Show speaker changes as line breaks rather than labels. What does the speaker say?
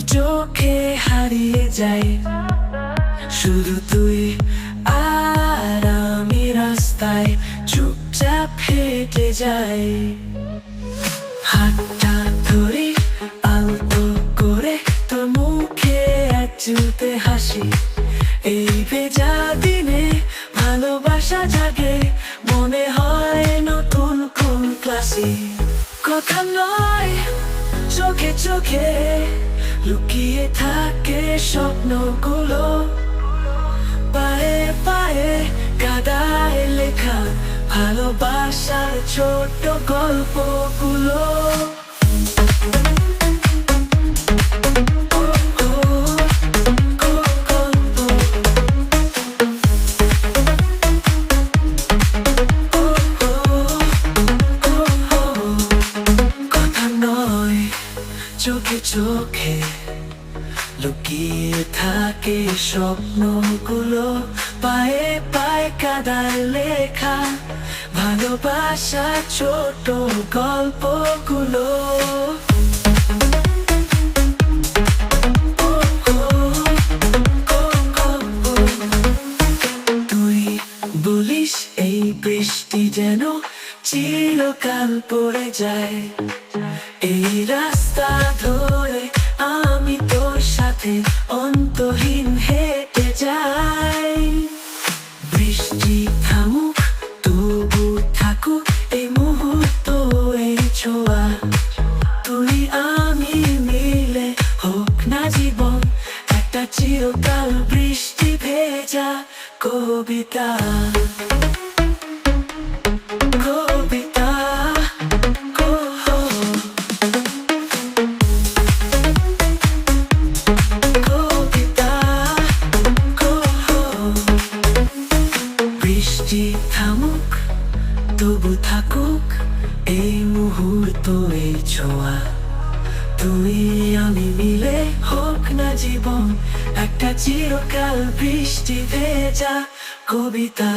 চোখে হারিয়ে যাই শুধু তুই আর আমি রাস্তায় চুপচাপ হেঁটে যাই। হাতটা ধরি আলতো করে তোর মুখে এক হাসি। এই ভেজা দিনে ভালোবাসা জাগে, মনে হয় নতুন কোন ক্লাসে কথা নয়, চোখে চোখে লুকিয়ে থাকে স্বপ্নগুলো। পায়ে পায়ে কাদায় লেখা ভালোবাসার ছোট গল্পগুলো। চোখে চোখে লুকিয়ে থাকে স্বপ্নগুলো। পায়ে পায়ে কাদার লেখা, ভালোবাসা ছোট গল্পগুলো। তুই বলিস এই বৃষ্টি যেন চিরকাল পড়ে যায়। অন্তহীন হেঁটে যাই। বৃষ্টি থামুক, তবু থাকুক এই মুহূর্ত, এই ছোঁয়া। তুই আমি মিলে হোক না জীবন, একটা চিরকাল বৃষ্টি ভেজা কবিতা। বৃষ্টি থামুক, তবু থাকুক এই মুহূর্ত এই ছোঁয়া। তুই আমি মিলে হোক না জীবন, একটা চিরকাল বৃষ্টি ভেজা কবিতা।